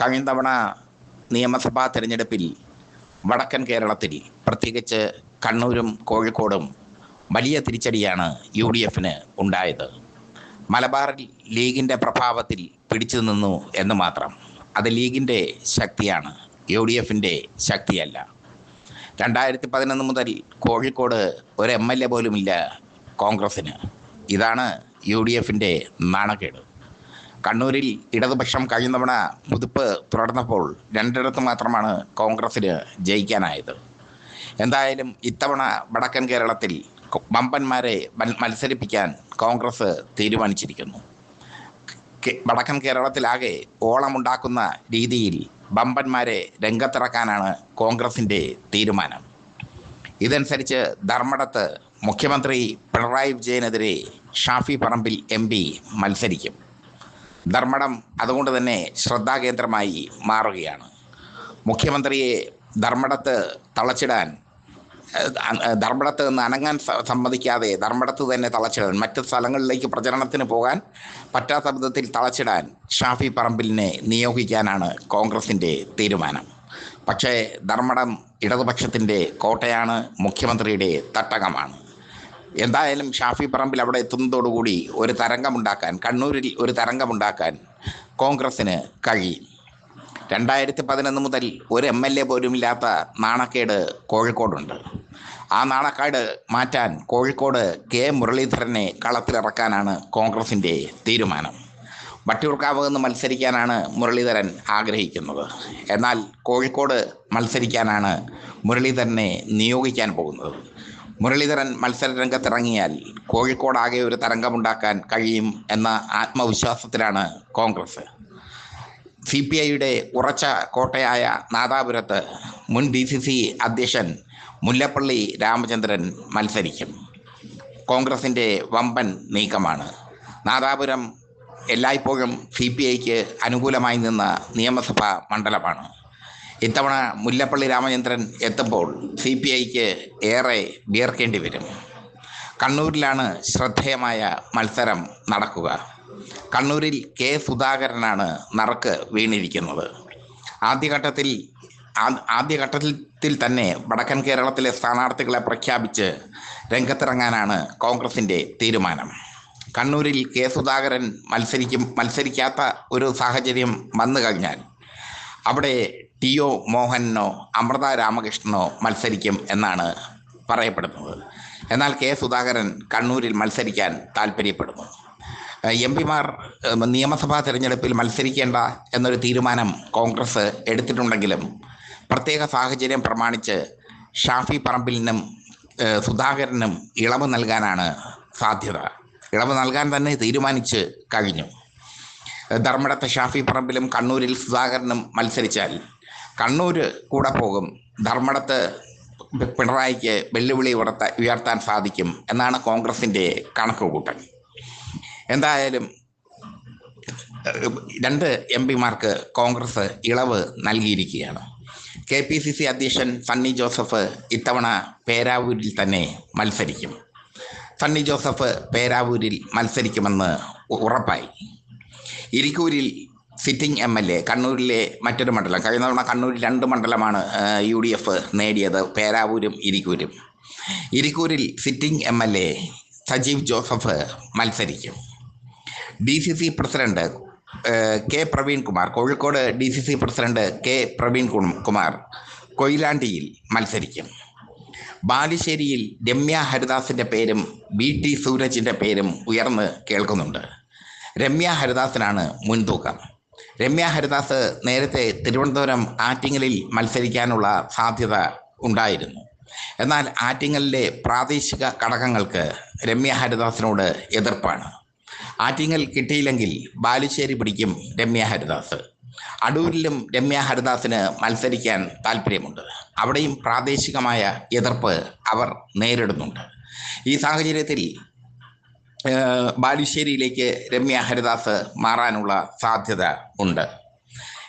കഴിഞ്ഞ തവണ നിയമസഭാ തെരഞ്ഞെടുപ്പിൽ വടക്കൻ കേരളത്തിൽ പ്രത്യേകിച്ച് കണ്ണൂരും കോഴിക്കോടും വലിയ തിരിച്ചടിയാണ് യു ഡി എഫിന് ഉണ്ടായത്. മലബാറിൽ ലീഗിന്റെ പ്രഭാവത്തിൽ പിടിച്ചു നിന്നു എന്ന് മാത്രം. അത് ലീഗിന്റെ ശക്തിയാണ് യു ഡി എഫിന്റെ ശക്തിയല്ല. രണ്ടായിരത്തി പതിനൊന്ന് മുതൽ കോഴിക്കോട് ഒരു എം എൽ എ പോലുമില്ല കോൺഗ്രസ്സിന്. ഇതാണ് യു ഡി എഫിന്റെ നാണക്കേട്. കണ്ണൂരിൽ ഇടതുപക്ഷം കഴിഞ്ഞ തവണ പുതുപ്പ് തുടർന്നപ്പോൾ രണ്ടിടത്ത് മാത്രമാണ് കോൺഗ്രസ്സിന് ജയിക്കാനായത്. എന്തായാലും ഇത്തവണ വടക്കൻ കേരളത്തിൽ വമ്പന്മാരെ മത്സരിപ്പിക്കാൻ കോൺഗ്രസ് തീരുമാനിച്ചിരിക്കുന്നു. വടക്കൻ കേരളത്തിലാകെ ഓളമുണ്ടാക്കുന്ന രീതിയിൽ വമ്പന്മാരെ രംഗത്തിറക്കാനാണ് കോൺഗ്രസിന്റെ തീരുമാനം. ഇതനുസരിച്ച് ധർമ്മടത്ത് മുഖ്യമന്ത്രി പിണറായി വിജയനെതിരെ ഷാഫി പറമ്പിൽ എം മത്സരിക്കും. ധർമ്മടം അതുകൊണ്ട് തന്നെ ശ്രദ്ധാകേന്ദ്രമായി മാറുകയാണ്. മുഖ്യമന്ത്രിയെ ധർമ്മടത്ത് തളച്ചിടാൻ ധർമ്മടത്ത് നിന്ന് അനങ്ങാൻ സമ്മതിക്കാതെ ധർമ്മടത്ത് തന്നെ തളച്ചിടാൻ മറ്റ് സ്ഥലങ്ങളിലേക്ക് പ്രചരണത്തിന് പോകാൻ പറ്റാത്ത വിധത്തിൽ തളച്ചിടാൻ ഷാഫി പറമ്പിലിനെ നിയോഗിക്കാനാണ് കോൺഗ്രസിന്റെ തീരുമാനം. പക്ഷേ ധർമ്മടം ഇടതുപക്ഷത്തിന്റെ കോട്ടയാണ് മുഖ്യമന്ത്രിയുടെ തട്ടകമാണ്. എന്തായാലും ഷാഫി പറമ്പിൽ അവിടെ എത്തുന്നതോടുകൂടി ഒരു തരംഗമുണ്ടാക്കാൻ കണ്ണൂരിൽ ഒരു തരംഗമുണ്ടാക്കാൻ കോൺഗ്രസ്സിന് കഴിയും. രണ്ടായിരത്തി പതിനൊന്ന് മുതൽ ഒരു എം എൽ എ പോലുമില്ലാത്ത നാണക്കേട് കോഴിക്കോടുണ്ട്. ആ നാണക്കേട് മാറ്റാൻ കോഴിക്കോട് കെ മുരളീധരനെ കളത്തിലിറക്കാനാണ് കോൺഗ്രസിന്റെ തീരുമാനം. വട്ടിയൂർക്കാവ് നിന്ന് മത്സരിക്കാനാണ് മുരളീധരൻ ആഗ്രഹിക്കുന്നത്. എന്നാൽ കോഴിക്കോട് മത്സരിക്കാനാണ് മുരളീധരനെ നിയോഗിക്കാൻ പോകുന്നത്. മുരളീധരൻ മത്സര രംഗത്തിറങ്ങിയാൽ കോഴിക്കോടാകെ ഒരു തരംഗമുണ്ടാക്കാൻ കഴിയും എന്ന ആത്മവിശ്വാസത്തിലാണ് കോൺഗ്രസ്. സി പി ഐയുടെ ഉറച്ച കോട്ടയായ നാദാപുരത്ത് മുൻ ഡി സി സി അധ്യക്ഷൻ മുല്ലപ്പള്ളി രാമചന്ദ്രൻ മത്സരിക്കും. കോൺഗ്രസിന്റെ വമ്പൻ നീക്കമാണ്. നാദാപുരം എല്ലായ്പ്പോഴും സി പി ഐക്ക് അനുകൂലമായി നിന്ന നിയമസഭാ മണ്ഡലമാണ്. ഇത്തവണ മുല്ലപ്പള്ളി രാമചന്ദ്രൻ എത്തുമ്പോൾ സി പി ഐക്ക് ഏറെ വിയർക്കേണ്ടി വരും. കണ്ണൂരിലാണ് ശ്രദ്ധേയമായ മത്സരം നടക്കുക. കണ്ണൂരിൽ കെ സുധാകരനാണ് നറുക്ക് വീണിരിക്കുന്നത്. ആദ്യഘട്ടത്തിൽ ആദ്യഘട്ടത്തിൽ തന്നെ വടക്കൻ കേരളത്തിലെ സ്ഥാനാർത്ഥികളെ പ്രഖ്യാപിച്ച് രംഗത്തിറങ്ങാനാണ് കോൺഗ്രസിന്റെ തീരുമാനം. കണ്ണൂരിൽ കെ സുധാകരൻ മത്സരിക്കും മത്സരിക്കാത്ത ഒരു സാഹചര്യം വന്നു കഴിഞ്ഞാൽ അവിടെ ടി ഒ മോഹനനോ അമൃത രാമകൃഷ്ണനോ മത്സരിക്കും എന്നാണ് പറയപ്പെടുന്നത്. എന്നാൽ കെ സുധാകരൻ കണ്ണൂരിൽ മത്സരിക്കാൻ താല്പര്യപ്പെടുന്നു. എം പിമാർ നിയമസഭാ തെരഞ്ഞെടുപ്പിൽ മത്സരിക്കേണ്ട എന്നൊരു തീരുമാനം കോൺഗ്രസ് എടുത്തിട്ടുണ്ടെങ്കിലും പ്രത്യേക സാഹചര്യം പ്രമാണിച്ച് ഷാഫി പറമ്പിലിനും സുധാകരനും ഇളവ് നൽകാനാണ് സാധ്യത. ഇളവ് നൽകാൻ തന്നെ തീരുമാനിച്ച് കഴിഞ്ഞു. ധർമ്മടത്തെ ഷാഫി പറമ്പിലും കണ്ണൂരിൽ സുധാകരനും മത്സരിച്ചാൽ കണ്ണൂർ കൂടെ പോകും. ധർമ്മടത്ത് പിണറായിക്ക് വെല്ലുവിളി ഉയർത്താൻ ഉയർത്താൻ സാധിക്കും എന്നാണ് കോൺഗ്രസിന്റെ കണക്കുകൂട്ടൽ. എന്തായാലും രണ്ട് എം പിമാർക്ക് കോൺഗ്രസ് ഇളവ് നൽകിയിരിക്കുകയാണ്. കെ പി സി സി അധ്യക്ഷൻ സണ്ണി ജോസഫ് ഇത്തവണ പേരാവൂരിൽ തന്നെ മത്സരിക്കും. സണ്ണി ജോസഫ് പേരാവൂരിൽ മത്സരിക്കുമെന്ന് ഉറപ്പായി. ഇരിക്കൂരിൽ സിറ്റിംഗ് എം എൽ എ കണ്ണൂരിലെ മറ്റൊരു മണ്ഡലം. കഴിഞ്ഞ തവണ കണ്ണൂരിൽ രണ്ട് മണ്ഡലമാണ് യു ഡി എഫ് നേടിയത്. പേരാവൂരും ഇരിക്കൂരും. ഇരിക്കൂരിൽ sitting M L A Sajeev Joseph മത്സരിക്കും. D C C president K Praveen Kumar Kozhikode D C C president K Praveen Kumar കൊയിലാണ്ടിയിൽ മത്സരിക്കും. ബാലുശ്ശേരിയിൽ രമ്യ ഹരിദാസിന്റെ പേരും ബി ടി സൂരജിന്റെ പേരും ഉയർന്ന് കേൾക്കുന്നുണ്ട്. രമ്യ ഹരിദാസിനാണ് മുൻതൂക്കം. രമ്യ ഹരിദാസ് നേരത്തെ തിരുവനന്തപുരം ആറ്റിങ്ങലിൽ മത്സരിക്കാനുള്ള സാധ്യത ഉണ്ടായിരുന്നു. എന്നാൽ ആറ്റിങ്ങലിലെ പ്രാദേശിക ഘടകങ്ങൾക്ക് രമ്യ ഹരിദാസിനോട് എതിർപ്പാണ്. ആറ്റിങ്ങൽ കിട്ടിയില്ലെങ്കിൽ ബാലുശ്ശേരി പിടിക്കും രമ്യ ഹരിദാസ്. അടൂരിലും രമ്യ ഹരിദാസിന് മത്സരിക്കാൻ താല്പര്യമുണ്ട് അവിടെയും പ്രാദേശികമായ എതിർപ്പ് അവർ നേരിടുന്നുണ്ട്. ഈ സാഹചര്യത്തിൽ ബാലുശ്ശേരിയിലേക്ക് രമ്യ ഹരിദാസ് മാറാനുള്ള സാധ്യത ഉണ്ട്.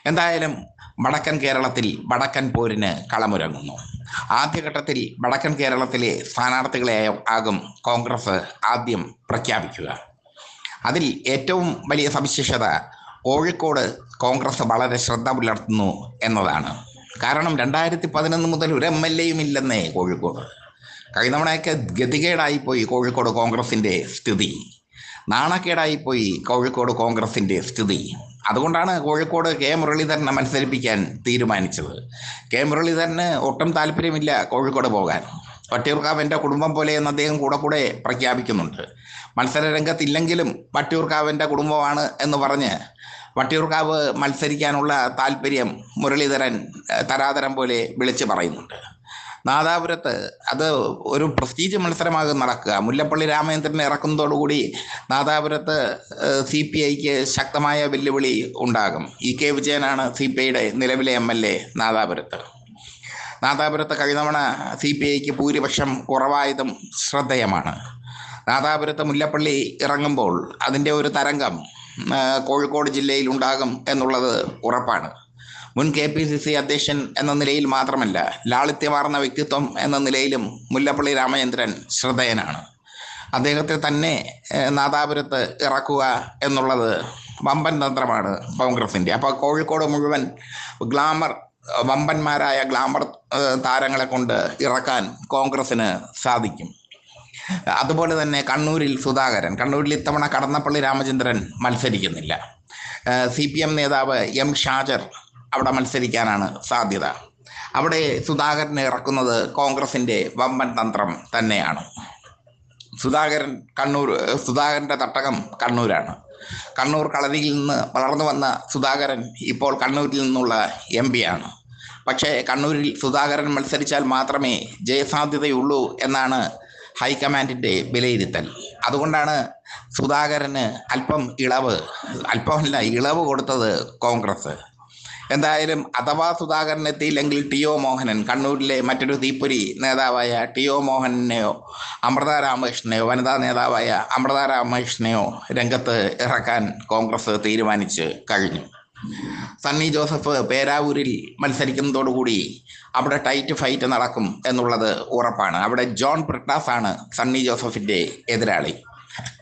എന്തായാലും വടക്കൻ കേരളത്തിൽ വടക്കൻ പോരിന് കളമുരങ്ങുന്നു. ആദ്യഘട്ടത്തിൽ വടക്കൻ കേരളത്തിലെ സ്ഥാനാർത്ഥികളെ ആകും കോൺഗ്രസ് ആദ്യം പ്രഖ്യാപിക്കുക. അതിൽ ഏറ്റവും വലിയ സവിശേഷത കോഴിക്കോട് കോൺഗ്രസ് വളരെ ശ്രദ്ധ പുലർത്തുന്നു എന്നതാണ്. കാരണം രണ്ടായിരത്തി പതിനൊന്ന് മുതൽ ഒരു എം എൽ എയും ഇല്ലെന്നേ കോഴിക്കോട്. കഴിഞ്ഞ തവണയൊക്കെ ഗതികേടായിപ്പോയി കോഴിക്കോട് കോൺഗ്രസിന്റെ സ്ഥിതി. നാണക്കേടായിപ്പോയി കോഴിക്കോട് കോൺഗ്രസിന്റെ സ്ഥിതി. അതുകൊണ്ടാണ് കോഴിക്കോട് കെ മുരളീധരനെ മത്സരിപ്പിക്കാൻ തീരുമാനിച്ചത്. കെ മുരളീധരന് ഒട്ടും താല്പര്യമില്ല കോഴിക്കോട് പോകാൻ. വട്ടിയൂർക്കാവ് എന്റെ കുടുംബം പോലെ എന്ന് അദ്ദേഹം കൂടെ കൂടെ പ്രഖ്യാപിക്കുന്നുണ്ട്. മത്സര രംഗത്തില്ലെങ്കിലും എന്റെ കുടുംബമാണ് എന്ന് പറഞ്ഞ് വട്ടിയൂർക്കാവ് മത്സരിക്കാനുള്ള താല്പര്യം മുരളീധരൻ തരാതരം പോലെ വിളിച്ചു പറയുന്നുണ്ട്. നാദാപുരത്ത് അത് ഒരു പ്രസ്റ്റീജ് മത്സരമാകും നടക്കുക. മുല്ലപ്പള്ളി രാമചന്ദ്രനെ ഇറക്കുന്നതോടുകൂടി നാദാപുരത്ത് സി പി ഐക്ക് ശക്തമായ വെല്ലുവിളി ഉണ്ടാകും. ഇ കെ വിജയനാണ് സി പി ഐയുടെ നിലവിലെ എം എൽ എ നാദാപുരത്ത്. നാദാപുരത്ത് കഴിഞ്ഞ തവണ സി പി ഐക്ക് ഭൂരിപക്ഷം കുറവായതും ശ്രദ്ധേയമാണ്. നാദാപുരത്ത് മുല്ലപ്പള്ളി ഇറങ്ങുമ്പോൾ അതിന്റെ ഒരു തരംഗം കോഴിക്കോട് ജില്ലയിൽ ഉണ്ടാകും എന്നുള്ളത് ഉറപ്പാണ്. മുൻ കെ പി സി സി അധ്യക്ഷൻ എന്ന നിലയിൽ മാത്രമല്ല ലാളിത്യമാർന്ന വ്യക്തിത്വം എന്ന നിലയിലും മുല്ലപ്പള്ളി രാമചന്ദ്രൻ ശ്രദ്ധേയനാണ്. അദ്ദേഹത്തെ തന്നെ നാദാപുരത്ത് ഇറക്കുക എന്നുള്ളത് വമ്പൻ തന്ത്രമാണ് കോൺഗ്രസിന്റെ അപ്പോൾ കോഴിക്കോട് മുഴുവൻ ഗ്ലാമർ വമ്പന്മാരായ ഗ്ലാമർ താരങ്ങളെ കൊണ്ട് ഇറക്കാൻ കോൺഗ്രസിന് സാധിക്കും. അതുപോലെ തന്നെ കണ്ണൂരിൽ സുധാകരൻ. കണ്ണൂരിൽ ഇത്തവണ കടന്നപ്പള്ളി രാമചന്ദ്രൻ മത്സരിക്കുന്നില്ല. സി പി എം നേതാവ് എം ഷാജർ അവിടെ മത്സരിക്കാനാണ് സാധ്യത. അവിടെ സുധാകരനെ ഇറക്കുന്നത് കോൺഗ്രസിന്റെ വമ്പൻ തന്ത്രം തന്നെയാണ്. സുധാകരൻ കണ്ണൂർ സുധാകരന്റെ തട്ടകം കണ്ണൂരാണ്. കണ്ണൂർ കളരിയിൽ നിന്ന് വളർന്നു വന്ന സുധാകരൻ ഇപ്പോൾ കണ്ണൂരിൽ നിന്നുള്ള എം ആണ്. പക്ഷേ കണ്ണൂരിൽ സുധാകരൻ മത്സരിച്ചാൽ മാത്രമേ ജയസാധ്യതയുള്ളൂ എന്നാണ് ഹൈക്കമാൻഡിന്റെ വിലയിരുത്തൽ. അതുകൊണ്ടാണ് സുധാകരന് അല്പം ഇളവ് അല്പമല്ല ഇളവ് കൊടുത്തത് കോൺഗ്രസ്. എന്തായാലും അഥവാ സുധാകരൻ എത്തിയില്ലെങ്കിൽ ടി ഒ മോഹനൻ കണ്ണൂരിലെ മറ്റൊരു തീപ്പൊരി നേതാവായ ടി ഒ മോഹനെയോ അമൃത രാമകൃഷ്ണനെയോ വനിതാ നേതാവായ അമൃത രാമകൃഷ്ണനെയോ രംഗത്ത് ഇറക്കാൻ കോൺഗ്രസ് തീരുമാനിച്ച് കഴിഞ്ഞു. സണ്ണി ജോസഫ് പേരാവൂരിൽ മത്സരിക്കുന്നതോടുകൂടി അവിടെ ടൈറ്റ് ഫൈറ്റ് നടക്കും എന്നുള്ളത് ഉറപ്പാണ്. അവിടെ ജോൺ ബ്രിട്ടാസ് ആണ് സണ്ണി ജോസഫിന്റെ എതിരാളി.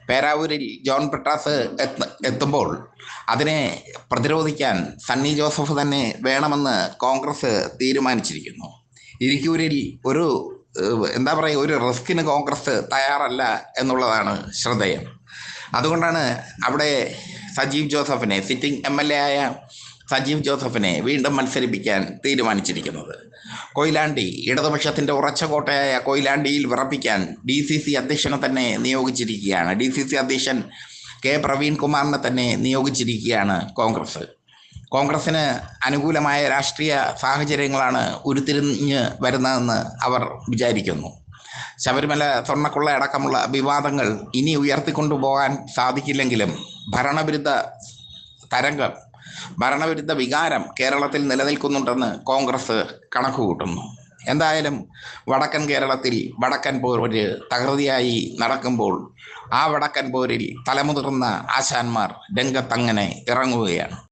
പേരാവൂരിൽ ജോൺ പെട്രാസ് എത്ത് എത്തുമ്പോൾ അതിനെ പ്രതിരോധിക്കാൻ സണ്ണി ജോസഫ് തന്നെ വേണമെന്ന് കോൺഗ്രസ് തീരുമാനിച്ചിരിക്കുന്നു. ഇരിക്കൂരിൽ ഒരു എന്താ പറയുക ഒരു റിസ്കിന് കോൺഗ്രസ് തയ്യാറല്ല എന്നുള്ളതാണ് ശ്രദ്ധേയം. അതുകൊണ്ടാണ് അവിടെ സജീവ് ജോസഫിനെ സിറ്റിംഗ് എം എൽ എ ആയ സജീവ് ജോസഫിനെ വീണ്ടും മത്സരിപ്പിക്കാൻ തീരുമാനിച്ചിരിക്കുന്നത്. കൊയിലാണ്ടി ഇടതുപക്ഷത്തിന്റെ ഉറച്ച കോട്ടയായ കൊയിലാണ്ടിയിൽ വിറപ്പിക്കാൻ ഡി സി സി അധ്യക്ഷനെ തന്നെ നിയോഗിച്ചിരിക്കുകയാണ്. ഡി സി സി അധ്യക്ഷൻ കെ പ്രവീൺ കുമാറിനെ തന്നെ നിയോഗിച്ചിരിക്കുകയാണ് കോൺഗ്രസ്. കോൺഗ്രസിന് അനുകൂലമായ രാഷ്ട്രീയ സാഹചര്യങ്ങളാണ് ഉരുത്തിരിഞ്ഞ് വരുന്നതെന്ന് അവർ വിചാരിക്കുന്നു. ശബരിമല സ്വർണക്കുള്ള അടക്കമുള്ള വിവാദങ്ങൾ ഇനി ഉയർത്തിക്കൊണ്ടുപോകാൻ സാധിക്കില്ലെങ്കിലും ഭരണവിരുദ്ധ തരംഗം ഭരണവിരുദ്ധ വികാരം കേരളത്തിൽ നിലനിൽക്കുന്നുണ്ടെന്ന് കോൺഗ്രസ് കണക്കുകൂട്ടുന്നു. എന്തായാലും വടക്കൻ കേരളത്തിൽ വടക്കൻ പോര് തകൃതിയായി നടക്കുമ്പോൾ ആ വടക്കൻ പോരിൽ തലമുതിർന്ന ആശാന്മാർ രംഗത്തങ്ങനെ ഇറങ്ങുകയാണ്.